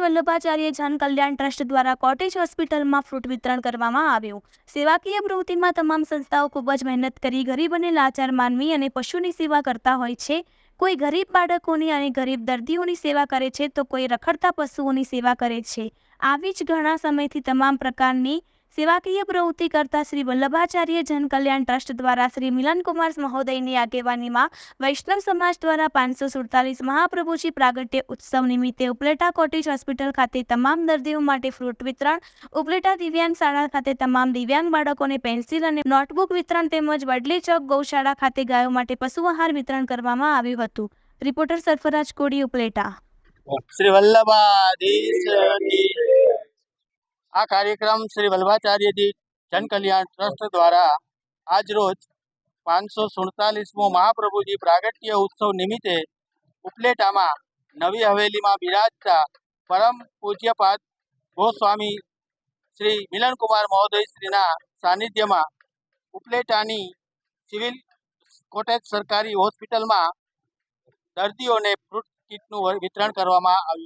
Vallabhacharya Jan Kalyan trust દ્વારા cottage હોસ્પિટલમાં fruit વિતરણ કરવામાં આવ્યું. સેવાકીય પ્રવૃત્તિમાં તમામ સંસ્થાઓ ખૂબ જ મહેનત કરી, ગરીબ અને લાચાર માનવી અને પશુની સેવા કરતા હોય છે. કોઈ ગરીબ બાળકોની અને ગરીબ દર્દીઓની સેવા કરે છે તો કોઈ રખડતા પશુઓની સેવા કરે છે. આવી જ ઘણા સમયથી તમામ પ્રકારની સેવાકીય પ્રવૃત્તિ કરતા શ્રી વલ્લભાચાર્ય જનકલ્યાણ ટ્રસ્ટ દ્વારા શ્રી મિલનકુમાર મહોદયની આગેવાનીમાં વૈષ્ણવ સમાજ દ્વારા પાંચસો સુડતાલીસ મહાપ્રભુજી પ્રાગટ્ય ઉત્સવ નિમિત્તે ઉપલેટા કોટેજ હોસ્પિટલ ખાતે તમામ દર્દીઓ માટે ફ્રૂટ વિતરણ, ઉપલેટા દિવ્યાંગ શાળા ખાતે તમામ દિવ્યાંગ બાળકોને પેન્સિલ અને નોટબુક વિતરણ તેમજ વડલી ચોક ગૌશાળા ખાતે ગાયો માટે પશુ આહાર વિતરણ કરવામાં આવ્યું હતું. રિપોર્ટર સરફરાજ કોડી ઉપલેટા. શ્રી વલ્લભાધીશ કી આ કાર્યક્રમ શ્રી વલ્ભાચાર્યજી જનકલ્યાણ ટ્રસ્ટ દ્વારા આજરોજ પાંચસો સુડતાલીસમો મહાપ્રભુજી પ્રાગટ્ય ઉત્સવ નિમિત્તે ઉપલેટામાં નવી હવેલીમાં બિરાજતા પરમ પૂજ્યપાદ ગોસ્વામી શ્રી મિલનકુમાર મહોદય શ્રીના સાનિધ્યમાં ઉપલેટાની સિવિલ કોટેજ સરકારી હોસ્પિટલમાં દર્દીઓને ફ્રૂટ કીટનું વિતરણ કરવામાં આવ્યું